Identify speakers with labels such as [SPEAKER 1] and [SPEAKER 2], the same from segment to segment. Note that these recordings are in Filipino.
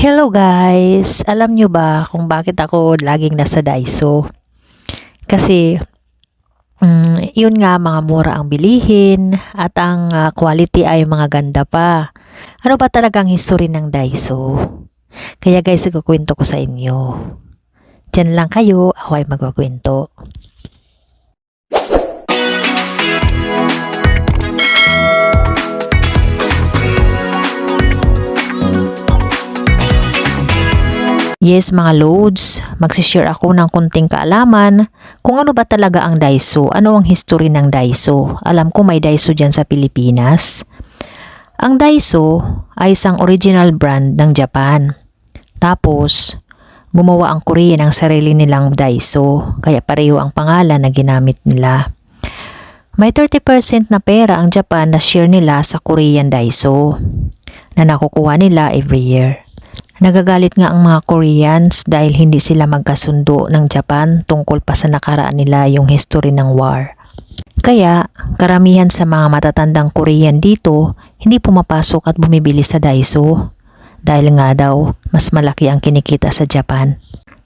[SPEAKER 1] Hello guys! Alam nyo ba kung bakit ako laging nasa Daiso? Kasi, mm, yun nga mga mura ang bilihin at ang ah, quality ay mga ganda pa. Ano ba talagang history ng Daiso? Kaya guys, ikukwento ko sa inyo. Diyan lang kayo, ako ay magkukwento. Yes, mga loads, magsishare ako ng kunting kaalaman kung ano ba talaga ang Daiso, ano ang history ng Daiso. Alam ko may Daiso dyan sa Pilipinas. Ang Daiso ay isang original brand ng Japan. Tapos, gumawa ang Korea ng sarili nilang Daiso, kaya pareho ang pangalan na ginamit nila. May 30% na pera ang Japan na share nila sa Korean Daiso na nakukuha nila every year. Nagagalit nga ang mga Koreans dahil hindi sila magkasundo ng Japan tungkol pa sa nakaraan nila yung history ng war. Kaya, karamihan sa mga matatandang Korean dito, hindi pumapasok at bumibili sa Daiso. Dahil nga daw, mas malaki ang kinikita sa Japan.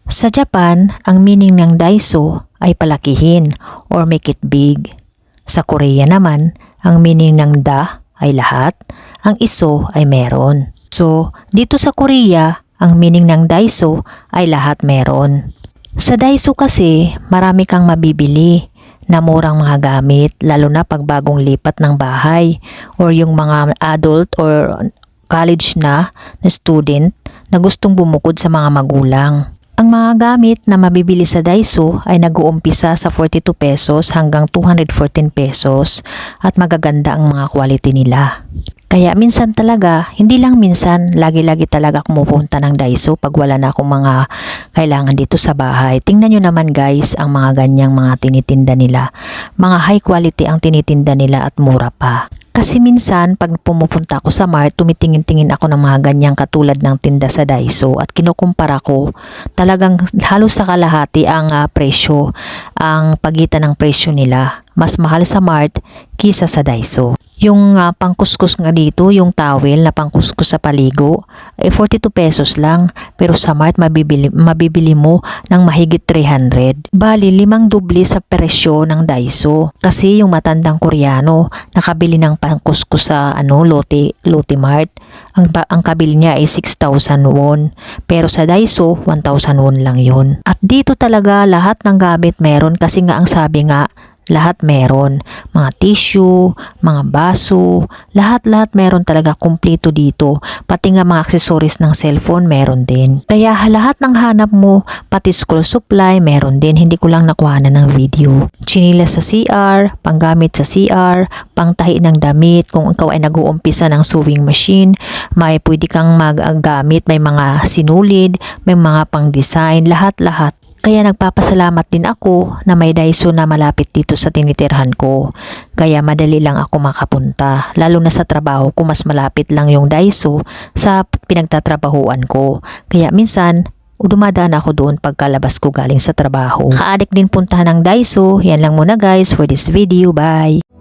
[SPEAKER 1] Sa Japan, ang meaning ng Daiso ay palakihin or make it big. Sa Korea naman, ang meaning ng da ay lahat, ang iso ay meron. So, dito sa Korea, ang meaning ng Daiso ay lahat meron. Sa Daiso kasi, marami kang mabibili na murang mga gamit, lalo na pag bagong lipat ng bahay or yung mga adult or college na na student na gustong bumukod sa mga magulang. Ang mga gamit na mabibili sa Daiso ay nag-uumpisa sa 42 pesos hanggang 214 pesos at magaganda ang mga quality nila. Kaya minsan talaga, hindi lang minsan, lagi-lagi talaga ako pupunta ng Daiso pag wala na akong mga kailangan dito sa bahay. Tingnan nyo naman guys ang mga ganyang mga tinitinda nila. Mga high quality ang tinitinda nila at mura pa. Kasi minsan, pag pumupunta ako sa Mart, tumitingin-tingin ako ng mga ganyang katulad ng tinda sa Daiso at kinukumpara ko, talagang halos sa kalahati ang ah, presyo, ang pagitan ng presyo nila. Mas mahal sa Mart kisa sa Daiso. Yung ah, pangkuskus nga dito, yung towel na pangkuskus sa paligo, ay 42 pesos lang. Pero sa Mart, mabibili, mabibili mo ng mahigit 300. Bali, limang dubli sa presyo ng Daiso. Kasi yung matandang Koreano, nakabili ng pangkuskus sa ano, Lotte, Lotte Mart. Ang, ang kabili niya ay 6,000 won. Pero sa Daiso, 1,000 won lang yun. At dito talaga lahat ng gamit meron kasi nga ang sabi nga, lahat meron. Mga tissue, mga baso, lahat-lahat meron talaga kumpleto dito. Pati nga mga accessories ng cellphone meron din. Kaya lahat ng hanap mo, pati school supply meron din. Hindi ko lang nakuha na ng video. Chinila sa CR, panggamit sa CR, pangtahi ng damit. Kung ikaw ay nag-uumpisa ng sewing machine, may pwede kang maggamit. May mga sinulid, may mga pang-design, lahat-lahat. Kaya nagpapasalamat din ako na may Daiso na malapit dito sa tinitirhan ko. Kaya madali lang ako makapunta. Lalo na sa trabaho ko mas malapit lang yung Daiso sa pinagtatrabahuan ko. Kaya minsan dumadaan ako doon pagkalabas ko galing sa trabaho. Kaadik din puntahan ng Daiso. Yan lang muna guys for this video. Bye!